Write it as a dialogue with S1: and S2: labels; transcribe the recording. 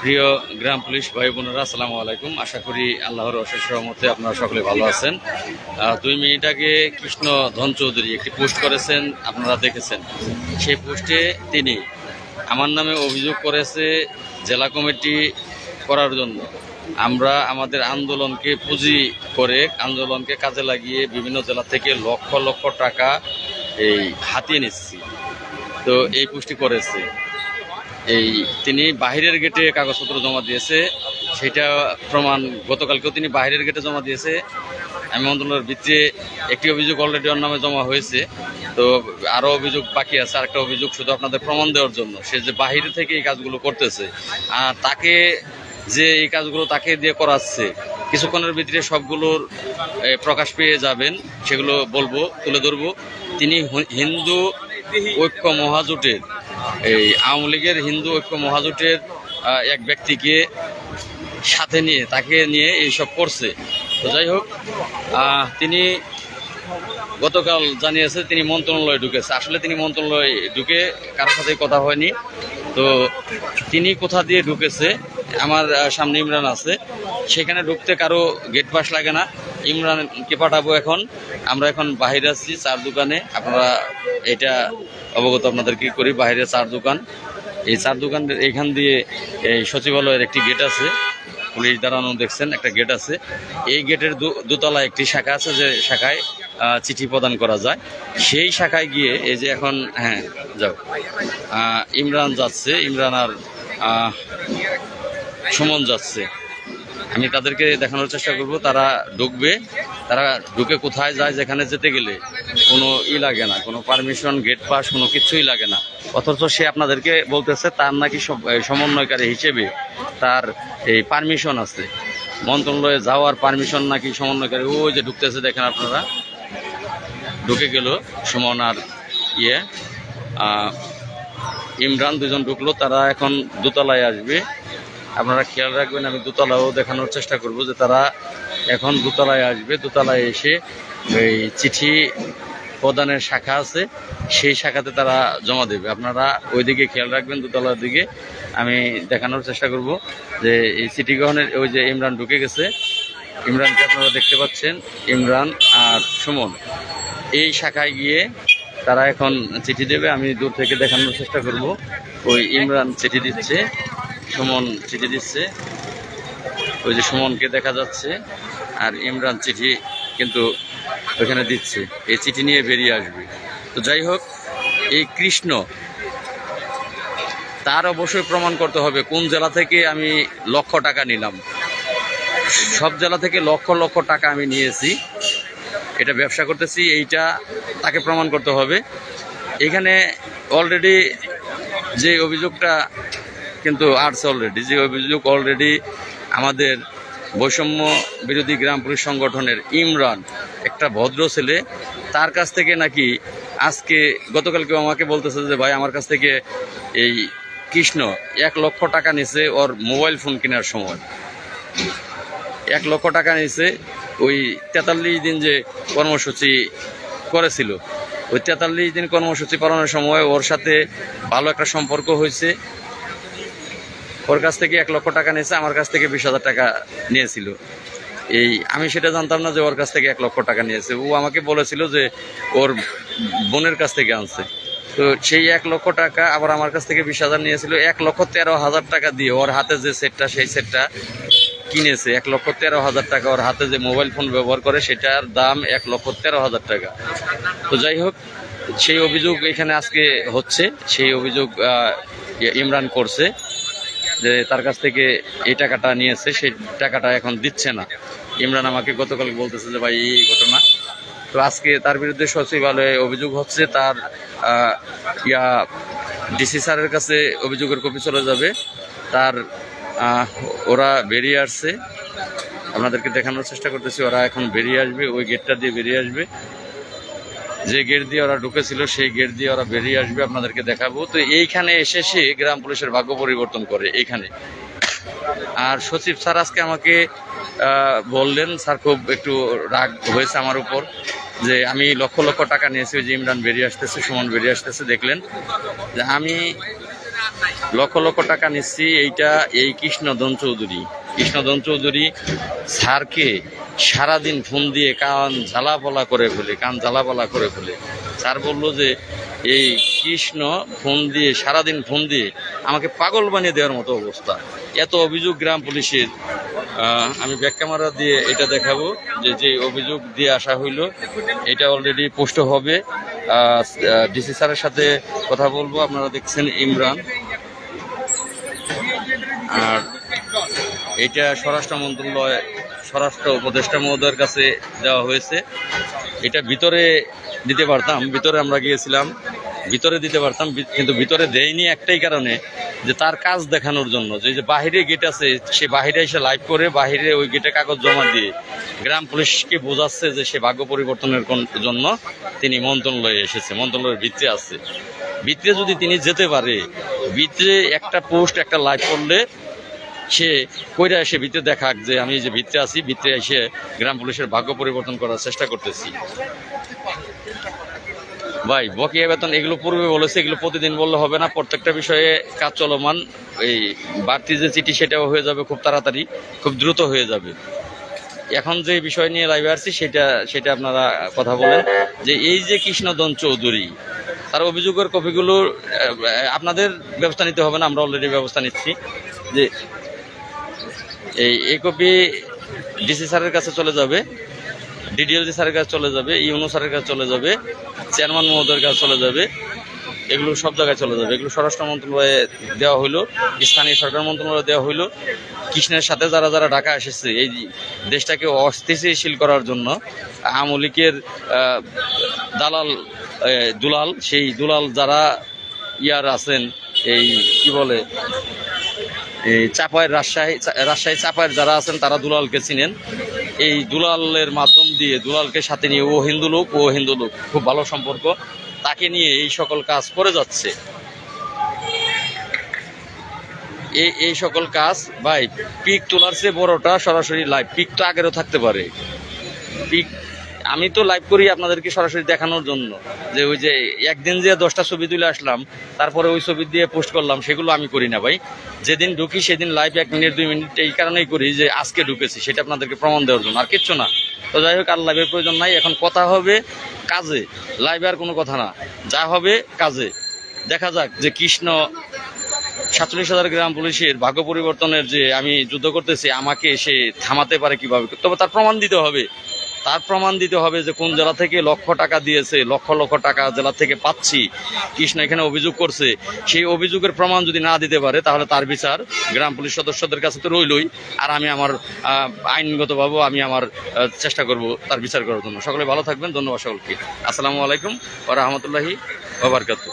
S1: প্রিয় গ্রাম পুলিশ ভাই বোনেরা, আসসালামু আলাইকুম। আশা করি আল্লাহর অশেষ রহমতে আপনারা সকলে ভালো আছেন। দুই মিনিট আগে কৃষ্ণ ধন চৌধুরী একটি পোস্ট করেছেন, আপনারা দেখেছেন। সেই পোস্টে তিনি আমার নামে অভিযোগ করেছে জেলা কমিটি করার জন্য। আমরা আমাদের আন্দোলনকে পুঁজি করে আন্দোলনকে কাজে লাগিয়ে বিভিন্ন জেলা থেকে লক্ষ লক্ষ টাকা এই হাতিয়ে নিচ্ছি। তো এই পুষ্টি করেছে। এই তিনি বাহিরের গেটে কাগজপত্র জমা দিয়েছে, সেটা প্রমাণ গতকালকেও তিনি বাহিরের গেটে জমা দিয়েছে। আমি মন্ত্রণালয়ের ভিত্তিতে একটি অভিযোগ অলরেডি ওর নামে জমা হয়েছে। তো আরও অভিযোগ বাকি আছে, আরেকটা অভিযোগ শুধু আপনাদের প্রমাণ দেওয়ার জন্য। সে যে বাহিরে থেকে এই কাজগুলো করতেছে, আর তাকে যে এই কাজগুলো তাকে দিয়ে করাচ্ছে, কিছুক্ষণের ভিতরে সবগুলোর প্রকাশ পেয়ে যাবেন, সেগুলো বলব, তুলে ধরবো। তিনি হিন্দু ঐক্য মহাজোটের এই আওয়ামী লীগের হিন্দু ঐক্য মহাজোটের এক ব্যক্তিকে সাথে নিয়ে, তাকে নিয়ে এইসব করছে। তো যাই হোক তিনি গতকাল জানিয়েছে তিনি মন্ত্রণালয়ে ঢুকেছে। আসলে তিনি মন্ত্রণালয়ে ঢুকে কারোর সাথে কথা হয়নি। তো তিনি কোথা দিয়ে ঢুকেছে, আমার সামনে ইমরান আছে। সেখানে ঢুকতে কারও গেট পাস লাগে না। ইমরানকে পাঠাবো এখন। আমরা এখন বাইরে আছি, চার দোকানে। আপনারা এটা অবগত আপনাদের কি করি? বাইরে চার দোকান। এই চার দোকান এইখান দিয়ে এই সচিবালয়ের একটি গেট আছে। পুলিশ দাঁড়ানো দেখছেন, একটা গেট আছে। এই গেটের দু- দোতলায় একটি শাখা আছে যে শাখায় চিঠি প্রদান করা যায়। সেই শাখায় গিয়ে এই যে এখন হ্যাঁ যাও। ইমরান যাচ্ছে। ইমরান আর সুমন যাচ্ছে। আমি তাদেরকে দেখানোর চেষ্টা করব। তারা ঢুকবে। তারা ঢুকে কোথায় যায়, যেখানে যেতে গেলে? কোনো ই লাগে না, কোনো পারমিশন গেট পাস কোনো কিছুই লাগে না। অথচ সে আপনাদেরকে বলতেছে, তার নাকি সমন্বয়কারী হিসেবে তার এই পারমিশন আছে। মন্ত্রণালয়ে যাওয়ার পারমিশন নাকি সমন্বয়কারী ওই যে ঢুকতেছে দেখেন আপনারা। ঢুকে গেল সুমন আর ইয়ে ইমরান দুজন ঢুকলো, তারা এখন দোতলায় আসবে। আপনারা খেয়াল রাখবেন, আমি দোতলাও দেখানোর চেষ্টা করব যে তারা এখন দোতলায় আসবে। দোতলায় এসে এই চিঠি প্রদানের শাখা আছে, সেই শাখাতে তারা জমা দেবে। আপনারা ওইদিকে খেয়াল রাখবেন, দোতলার দিকে। আমি দেখানোর চেষ্টা করব যে এই চিঠি গ্রহণের ওই যে ইমরান ঢুকে গেছে। ইমরানকে আপনারা দেখতে পাচ্ছেন, ইমরান আর সুমন। এই শাখায় গিয়ে তারা এখন চিঠি দেবে, আমি দূর থেকে দেখানোর চেষ্টা করব। ওই ইমরান চিঠি দিচ্ছে, সুমন চিঠি দিচ্ছে। ওই যে সুমনকে দেখা যাচ্ছে, আর ইমরান চিঠি কিন্তু ওখানে দিচ্ছে। এই চিঠি নিয়ে বেরিয়ে আসবে। তো যাই হোক, এই কৃষ্ণ, তার অবশ্যই প্রমাণ করতে হবে কোন জেলা থেকে আমি লক্ষ টাকা নিলাম। সব জেলা থেকে লক্ষ লক্ষ টাকা আমি নিয়েছি। এটা ব্যবসা করতেছি, এইটা তাকে প্রমাণ করতে হবে। এখানে অলরেডি যে অভিযোগটা কিন্তু আর্টস অলরেডি যে অভিযোগ অলরেডি আমাদের বৈষম্য বিরোধী গ্রাম পুলিশ সংগঠনের ইমরান, একটা ভদ্র ছেলে, তার কাছ থেকে নাকি আজকে গতকাল কেউ আমাকে বলতেছে যে, ভাই, আমার কাছ থেকে এই কৃষ্ণ এক লক্ষ টাকা নিছে ওর মোবাইল ফোন কেনার সময়। এক লক্ষ টাকা নিয়েছে, ওই তেতাল্লিশ দিন যে কর্মসূচি করেছিল, ওই তেতাল্লিশ দিন কর্মসূচি পালনের সময় ওর সাথে ভালো একটা সম্পর্ক হয়েছে ওর কাছ থেকে এক লক্ষ টাকা নিয়েছে, আমার কাছ থেকে বিশ হাজার টাকা নিয়েছিল। এই, আমি সেটা জানতাম না যে ওর কাছ থেকে এক লক্ষ টাকা নিয়েছে। ও আমাকে বলেছিল যে ওর বোনের কাছ থেকে আনছে। তো সেই এক লক্ষ টাকা আবার আমার কাছ থেকে বিশ হাজার নিয়েছিল। এক লক্ষ তেরো হাজার টাকা দিয়ে ওর হাতে যে সেটটা, সেই সেটটা কিনেছে। এক লক্ষ তেরো হাজার টাকা ওর হাতে যে মোবাইল ফোন ব্যবহার করে, সেটার দাম এক লক্ষ তেরো হাজার টাকা। তো যাই হোক, সেই অভিযোগ এখানে আজকে হচ্ছে। সেই অভিযোগ ইমরান করছে। যে তার কাছ থেকে এই টাকাটা নিয়েছে, সেই টাকাটা এখন দিচ্ছে না। ইমরান আমাকে গতকাল বলতেছে যে, ভাই, এই ঘটনা। তো আজকে তার বিরুদ্ধে সচিবালয়ে অভিযোগ হচ্ছে, তার ইয়া, ডিসি স্যারের কাছে অভিযোগের কপি চলে যাবে। তার ওরা বেরিয়ে আসছে। আপনাদেরকে দেখানোর চেষ্টা করতেছি, ওরা এখন বেরিয়ে আসবে, ওই গেটটা দিয়ে বেরিয়ে আসবে। যে গেট দিয়ে ওরা ঢুকেছিল, সেই গেট দিয়ে ওরা বেরিয়ে আসবে, আপনাদেরকে দেখাবো। তো এইখানে এসে সে গ্রাম পুলিশের ভাগ্য পরিবর্তন করে, এইখানে। আর সচিব স্যার আজকে আমাকে বললেন, স্যার খুব একটু রাগ হয়েছে আমার উপর, যে আমি লক্ষ লক্ষ টাকা নিয়েছি যে ইমরান বেরিয়ে আসতেছে, সুমন বেরিয়ে আসতেছে, দেখলেন। যে আমি লক্ষ লক্ষ টাকা নিচ্ছি, এইটা এই কৃষ্ণধন চৌধুরী। কৃষ্ণধন চৌধুরী স্যারকে সারাদিন ফোন দিয়ে কান ঝালাপলা করে ফেলে কান ঝালাপলা করে ফেলে স্যার বলল যে, এই কৃষ্ণ ফোন দিয়ে, সারাদিন ফোন দিয়ে আমাকে পাগল বানিয়ে দেওয়ার মতো অবস্থা। এত অভিযোগ গ্রাম পুলিশের। আমি ব্যাক ক্যামেরা দিয়ে এটা দেখাবো, যে যে অভিযোগ দিয়ে আসা হইল, এটা অলরেডি পোস্ট হবে। ডিসি স্যারের সাথে কথা বলব, আপনারা দেখছেন ইমরান। আর এটা স্বরাষ্ট্র মন্ত্রণালয় স্বরাষ্ট্র উপদেষ্টা মহোদয়ের কাছে দেওয়া হয়েছে। এটা ভিতরে দিতে পারতাম, ভিতরে আমরা গিয়েছিলাম, ভিতরে দিতে পারতাম কিন্তু ভিতরে দেয়নি একটাই কারণে যে তার কাজ দেখানোর জন্য। যে যে বাহিরে গেট আছে, সে বাহিরে এসে লাইভ করে, বাহিরে ওই গেটে কাগজ জমা দিয়ে গ্রাম পুলিশকে বোঝাচ্ছে যে সে ভাগ্য পরিবর্তনের জন্য তিনি মন্ত্রণালয়ে এসেছে, মন্ত্রণালয়ের ভিত্তি আছে। ভিতরে যদি তিনি যেতে পারে ভিতরে একটা পোস্ট একটা লাইভ করলে সে কইরা এসে ভিতরে দেখাক যে আমি যে ভিতরে আছি, ভিতরে এসে গ্রাম পুলিশের ভাগ্য পরিবর্তন করার চেষ্টা করতেছি। ভাই, বকেয়া বেতন এগুলো পূর্বে বলেছে, এগুলো প্রতিদিন বললে হবে না, প্রত্যেকটা বিষয়ে কাজ চলমান। এই বাড়তি যে চিঠি সেটাও হয়ে যাবে খুব তাড়াতাড়ি, খুব দ্রুত হয়ে যাবে। এখন যে বিষয় নিয়ে লাইভে আসছি, সেটা সেটা আপনারা কথা বলেন। যে এই যে কৃষ্ণদন চৌধুরী, তার অভিযোগের কপিগুলো আপনাদের ব্যবস্থা নিতে হবে না, আমরা অলরেডি ব্যবস্থা নিচ্ছি। যে এই এই কপি ডিসি স্যারের কাছে চলে যাবে ডিডিএলজি স্যারের কাছে চলে যাবে ইউনো স্যারের কাছে চলে যাবে চেয়ারম্যান মহোদয়ের কাছে চলে যাবে এগুলো সব জায়গায় চলে যাবে। এগুলো স্বরাষ্ট্র মন্ত্রণালয়ে দেওয়া হইল স্থানীয় সরকার মন্ত্রণালয়ে দেওয়া হইল। কৃষ্ণের সাথে যারা যারা ঢাকা এসেছে এই দেশটাকে অস্থিতিশীল করার জন্য আমলিকের আহ, দালাল দুলাল সেই দুলাল যারা ইয়ার আছেন এই কি বলে এই চাপায়ের রাজশাহী রাজশাহী চাপায়ের যারা আছেন, তারা দুলালকে চিনেন। এই দুলালের মাধ্যম দিয়ে দুলালকে সাথে নিয়ে, ও হিন্দু লোক, ও হিন্দু লোক, খুব ভালো সম্পর্ক। তাকে নিয়ে এই সকল কাজ করে যাচ্ছে। এই এই সকল কাজ, ভাই, পিক তোলার চেয়ে বড়টা সরাসরি লাইভ পিক তো আগেরও থাকতে পারে। পিক আমি তো লাইভ করি আপনাদেরকে সরাসরি দেখানোর জন্য। যে ওই যে একদিন যে দশটা ছবি তুলে আসলাম, তারপরে ওই ছবি দিয়ে পোস্ট করলাম, সেগুলো আমি করি না ভাই। যেদিন ঢুকি সেদিন লাইভ এক মিনিট, দুই মিনিট, এই কারণেই করি যে আজকে ঢুকেছি, সেটা আপনাদেরকে প্রমাণ দেওয়ার জন্য। আর কিচ্ছু না। তো যাই হোক, আর লাইভের প্রয়োজন নাই। এখন কথা হবে কাজে। লাইভে আর কোনো কথা না। যা হবে কাজে। দেখা যাক যে কৃষ্ণ সাতচল্লিশ হাজার গ্রাম পুলিশের ভাগ্য পরিবর্তনের যে আমি যুদ্ধ করতেছি, আমাকে সে থামাতে পারে কীভাবে? তবে তার প্রমাণ দিতে হবে। তার প্রমাণ দিতে হবে যে কোন জেলা থেকে লক্ষ টাকা দিয়েছে, লক্ষ লক্ষ টাকা জেলা থেকে পাচ্ছি। কৃষ্ণ এখানে অভিযোগ করছে। সেই অভিযোগের প্রমাণ যদি না দিতে পারে, তাহলে তার বিচার গ্রাম পুলিশ সদস্যদের কাছে তো রইলই। আর আমি আমার আইনগতভাবে আমি আমার চেষ্টা করব তার বিচার করার জন্য। সকলে ভালো থাকবেন। ধন্যবাদ সকলকে। আসসালামু আলাইকুম ও রহমতুল্লাহি ওবরকাতু